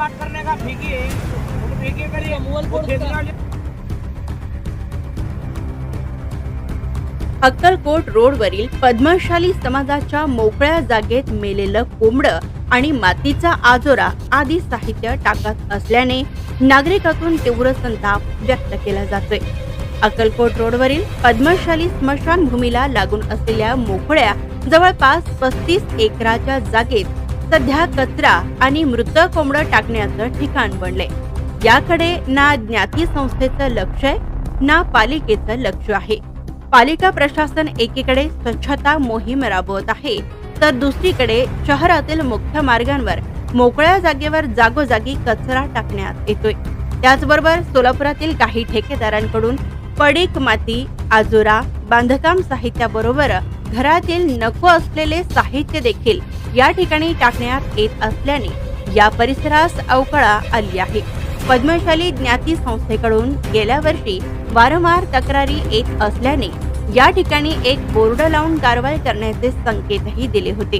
बात करने का फेंकी फेंकी करिए अक्कलकोट रोडवरील पद्मशाली समाजाच्या मोकळ्या जागेत मेलेलं कोंबडं आणि मातीचा आजोरा आदी साहित्य टाकत असल्याने नागरिकातून तीव्र संताप व्यक्त केला जातोय. अक्कलकोट रोडवरील पद्मशाली स्मशानभूमीला लागून असलेल्या मोकळ्या जवळपास पस्तीस एकराच्या जागेत सध्या कचरा आणि मृत कोंबडं टाकण्याचं ठिकाण बनले. याकडे ना ज्ञाती संस्थेचं लक्ष आहे ना पालिकेचं लक्ष आहे. पालिका प्रशासन एकीकडे स्वच्छता मोहीम राबवत आहे तर दुसरीकडे शहरातील मुख्य मार्गांवर मोकळ्या जागेवर जागोजागी कचरा टाकण्यात येतोय. त्याचबरोबर सोलापुरातील काही ठेकेदारांकडून पडीक माती आजोरा बांधकाम साहित्याबरोबर घरातील नको असलेले साहित्य देखील या ठिकाणी टाकण्यात येत असल्याने या परिसरास अवकळा आली आहे. पद्मशाली ज्ञाती संस्थेकडून गेल्या वर्षी वारंवार तक्रारी येत असल्याने या ठिकाणी एक बोर्ड लावून कारवाई करण्याचे संकेतही दिले होते.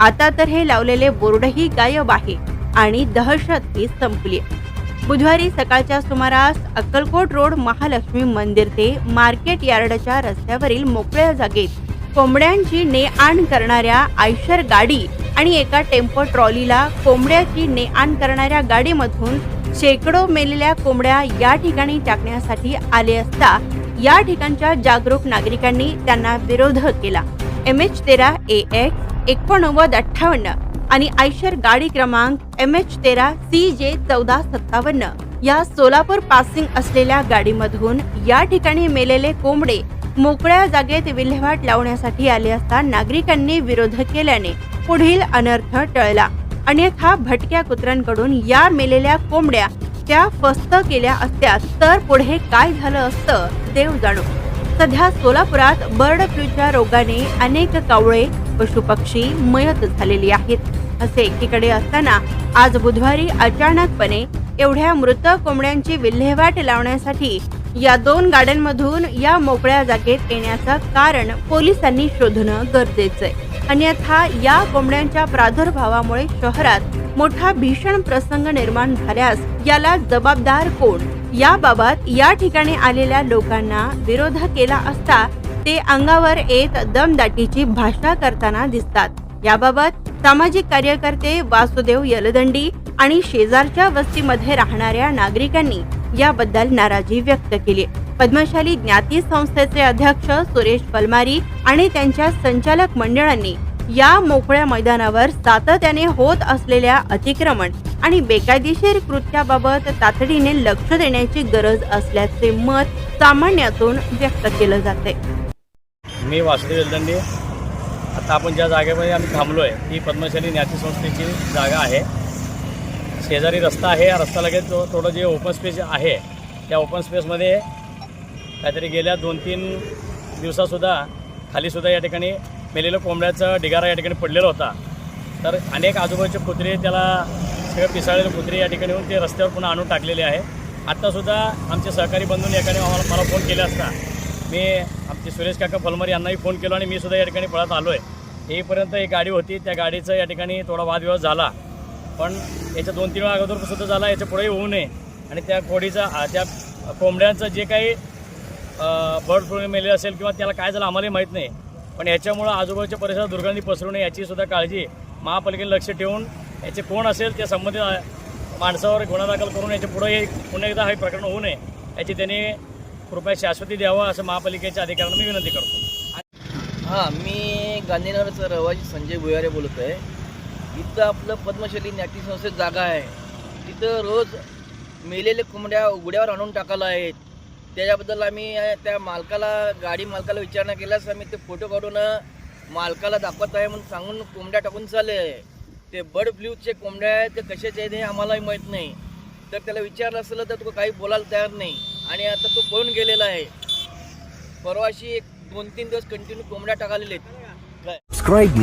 आता तर हे लावलेले बोर्डही गायब आहे आणि दहशतही संपली. बुधवारी सकाळच्या सुमारास अक्कलकोट रोड महालक्ष्मी मंदिर ते मार्केट यार्डच्या रस्त्यावरील मोकळ्या जागेत कोंबड्यांची ने आण करणाऱ्या आयशर गाडी आणि एका टेम्पो ट्रॉलीला कोंबड्याची ने आण करणाऱ्या गाडीमधून शेकडो मेलेल्या कोंबड्या या ठिकाणी टाकण्यासाठी आले असता या ठिकाणच्या जागरूक नागरिकांनी त्यांना विरोध केला. एम एच तेरा ए एक्स एकोणनव्वद अठ्ठावन्न आणि आयशर गाडी क्रमांक एम एच तेरा सी जे चौदा सत्तावन्न या सोलापूर पासिंग असलेल्या गाडीमधून या ठिकाणी मेलेले कोंबडे मोकळ्या जागेत विल्हेवाट लावण्यासाठी आले असता नागरिकांनी विरोध केल्याने पुढील अनर्थ टळला. अन्यथा भटक्या कुत्र्यांकडून या मेलेल्या कोंबड्या त्या फस्त केल्या असत्या तर पुढे काय झालं असतं देव जाणो. सध्या सोलापुरात बर्ड फ्लूच्या रोगाने अनेक कावळे पशुपक्षी मयत झालेली आहेत. असे एकीकडे असताना आज बुधवारी अचानकपणे एवढ्या मृत कोंबड्यांची विल्हेवाट लावण्यासाठी या दोन गाड्यांमधून या मोकळ्या जागेत येण्याचं कारण पोलिसांनी शोधणं गरजेचं आहे. अन्यथा या कोंबड्यांच्या प्रादुर्भावामुळे शहरात मोठा भीषण प्रसंग निर्माण झाल्यास याला जबाबदार कोण? याबाबत या ठिकाणी आलेल्या लोकांना विरोध केला असता ते अंगावर येत दमदाटीची भाषा करताना दिसतात. याबाबत सामाजिक कार्यकर्ते वासुदेव यलदंडी आणि शेजारच्या वस्तीमध्ये राहणाऱ्या नागरिकांनी याबद्दल नाराजी व्यक्त केली. पद्मशाली ज्ञाती संस्थेचे अध्यक्ष सुरेश पलमारी आणि त्यांच्या संचालक मंडळांनी या मोकळ्या मैदानावर सातत्याने होत असलेल्या अतिक्रमण आणि बेकायदेशीर कृत्याबाबत तातडीने लक्ष देण्याची गरज असल्याचे मत सामान्यातून व्यक्त केलं जाते. मी वासुदेव वेलदंडे आता आपण ज्या जागेमध्ये आम्ही थांबलो आहे पद्मशाली ज्ञाती संस्थेची जागा आहे. शेजारी रस्ता आहे या रस्ता लगेच जो थोडं जे ओपन स्पेस आहे त्या ओपन स्पेसमध्ये काहीतरी गेल्या दोन तीन दिवसासुद्धा खालीसुद्धा या ठिकाणी मेलेलं कोंबड्याचा ढिगारा या ठिकाणी पडलेला होता. तर अनेक आजूबाजूचे कुत्रे त्याला सगळे पिसाळलेले कुत्रे या ठिकाणी येऊन ते रस्त्यावर पुन्हा आणून टाकलेले आहे. आत्तासुद्धा आमचे सहकारी बंधून एकाने आम्हाला मला फोन केला असता. मी आमचे सुरेश काका फलमर यांनाही फोन केलो आणि मी सुद्धा या ठिकाणी पळत आलो आहे येईपर्यंत एक गाडी होती त्या गाडीचं या ठिकाणी थोडा वादविवाद झाला. पण याच्या दोन तीन वेळा अगोदर सुद्धा झाला याच्या पुढेही होऊ नये. आणि त्या कोडीचा त्या कोंबड्यांचं जे काही बर्ड फ्लू मेले असेल किंवा त्याला काय झालं आम्हालाही माहीत नाही. पण याच्यामुळं आजूबाजूच्या परिसरात दुर्गंधी पसरू नये याचीसुद्धा काळजी महापालिकेने लक्ष ठेवून याचे कोण असेल त्या संबंधित माणसावर गुन्हा दाखल करून याच्यापुढे हे पुन्हा एकदा हे प्रकरण होऊ नये याची त्यांनी कृपया शाश्वती द्यावं असं महापालिकेच्या अधिकाऱ्यांना मी विनंती करतो. हां मी गांधीनगरचा रहिवासी संजय भुयारे बोलत आहे इथं आपलं पद्मशैली नाट्य संस्थेत जागा आहे. तिथं रोज मेलेले कोंबड्या उघड्यावर आणून टाकायला आहेत. त्याच्याबद्दल आम्ही त्या मालकाला गाडी मालकाला विचारणा केल्यास आम्ही ते फोटो काढून मालकाला दाखवत आहे म्हणून सांगून कोंबड्या टाकून चालले आहे. ते बर्ड फ्लूचे कोंबड्या आहेत ते कशाचे आहेत हे आम्हालाही माहीत नाही. तर त्याला विचारलं असलं तर तो काही बोलायला तयार नाही. आणि आता तो पळून गेलेला आहे. परवाशी एक दोन तीन दिवस कंटिन्यू कोंबड्या टाकालेले आहेत. काय? Subscribe